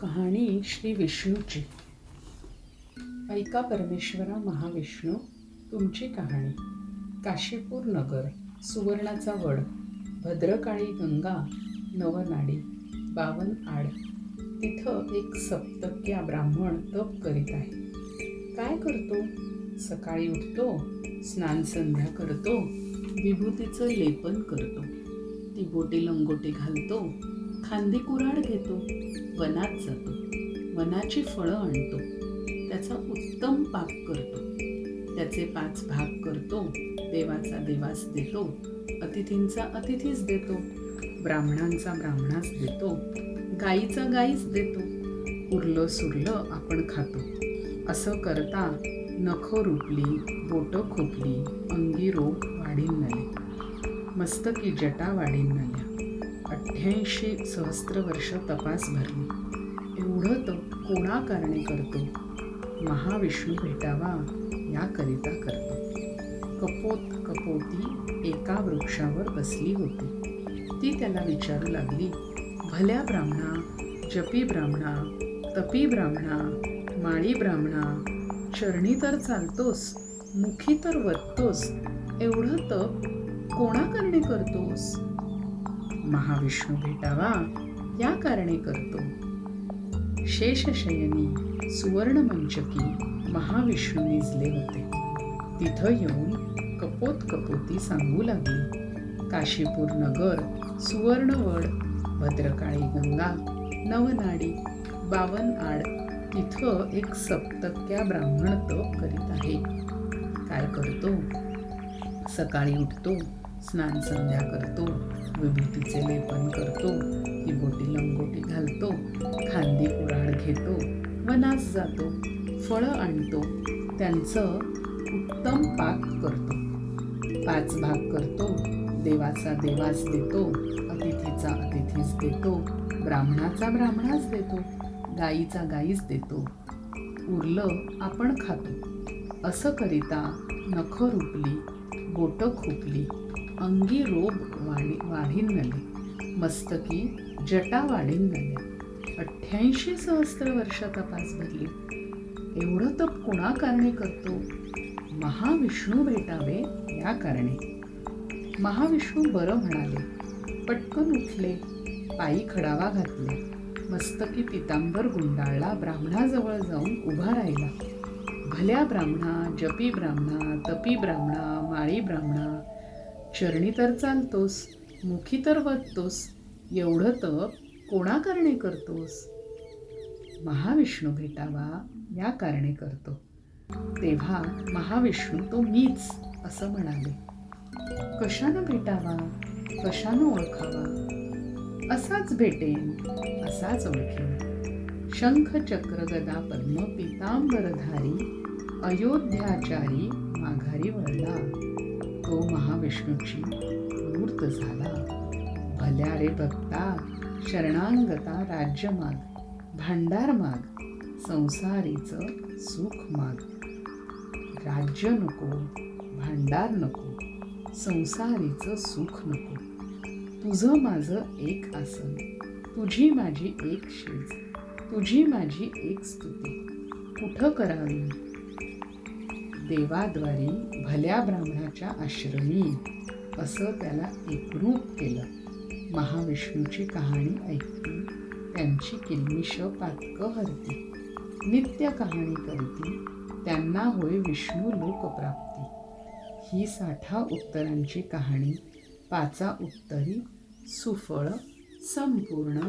कहाणी श्री विष्णूची. ऐका परमेश्वरा महाविष्णू तुमची कहाणी. काशीपूर नगर सुवर्णाचा वड भद्रकाळी गंगा नवनाडी बावन आड तिथं एक सप्तक्या ब्राह्मण तप करीत आहे. काय करतो? सकाळी उठतो स्नान संध्या करतो विभूतीचं लेपन करतो. ती बोटी लंगोटी घालतो खांदी कुराड घेतो. वनात जातो वनाची फळं आणतो. त्याचा उत्तम पाक करतो. त्याचे पाच भाग करतो देवाचा देवास देतो अतिथींचा अतिथीच देतो ब्राह्मणांचा ब्राह्मणास देतो गाईचा गाईच देतो उरलं सुरलं आपण खातो. असं करता नखं रुटली बोटं खोपली अंगी रोग वाढीन नले. मस्तकी जटा वाढीन नल्या. अठ्ठ्याऐंशी सहस्त्र वर्ष तपास भरली. एवढं तर कोणा कारणे करतो? महाविष्णू भेटावा याकरिता करतो. कपोत कपोती एका वृक्षावर बसली होती. ती त्याला विचारू लागली भल्या ब्राह्मणा जपी ब्राह्मणा तपी ब्राह्मणा माळी ब्राह्मणा चरणी तर चालतोस मुखी तर वततोस एवढं तप कोणा करणे करतोस? महाविष्णू भेटावा या कारणे करतो. शेषशयनी सुवर्णमंचकी महाविष्णू निजले होते तिथं येऊन कपोत कपोती सांगू लागली. काशीपूर नगर सुवर्णवड भद्रकाळी गंगा नवनाडी बावन आड तिथं एक सप्तक्या ब्राह्मण तप करीत आहे. काय करतो? सकाळी उठतो स्नान संध्या करतो विभूतीचे लेपन करतो ती लंगोटी घालतो खांदी कुराड घेतो वनास जातो फळं आणतो त्यांचं उत्तम पाक करतो. पाच भाग करतो देवाचा देवास देतो अतिथीचा अतिथीच देतो ब्राह्मणाचा ब्राह्मणाच देतो गाईचा गाईच देतो. उरलं आपण खातो. असं करिता नखं रुपली बोटं खुपली अंगी रोग वाढी वाढीन नले मस्तकी जटा वाढीन नले अठ्ठ्याऐंशी सहस्त्र वर्ष तपास भरली. एवढं तप कोणा कारणे करतो? महाविष्णू भेटावे या कारणे. महाविष्णू बरं म्हणाले. पटकन उठले. पायी खडावा घातले. मस्तकी पितांबर गुंडाळला. ब्राह्मणाजवळ जाऊन उभा राहिला. भल्या ब्राह्मणा जपी ब्राह्मणा तपी ब्राह्मणा माळी ब्राह्मणा चरणी तर चालतोस मुखी तर वततोस एवढं तर कोणा कारणे करतोस? महाविष्णू भेटावा या कारणे करतो. तेव्हा महाविष्णू तो मीच असं म्हणाले. कशानं भेटावा? कशानं ओळखावा? असाच भेटेन असाच ओळखेन. शंख चक्र गदा पद्म पितांबरधारी अयोध्याचारी माघारी वळला. तो महाविष्णूची मूर्त झाला. भल्या रे भक्ता शरणांगता राज्य माग भांडार माग संसारीचं सुख माग राज्य नको भांडार नको संसारीचं सुख नको. तुझं माझं एक आसन तुझी माझी एक शेज तुझी माझी एक स्तुती. कुठं करावी? देवाद्वारी भल्या ब्राह्मणाच्या आश्रमी असं त्याला एकरूप केलं. महाविष्णूची कहाणी ऐकती त्यांची किलमिष पातकं हरती. नित्य कहाणी करती त्यांना होय विष्णू लोकप्राप्ती. ही साठा उत्तरांची कहाणी पाचा उत्तरी सुफळ संपूर्ण.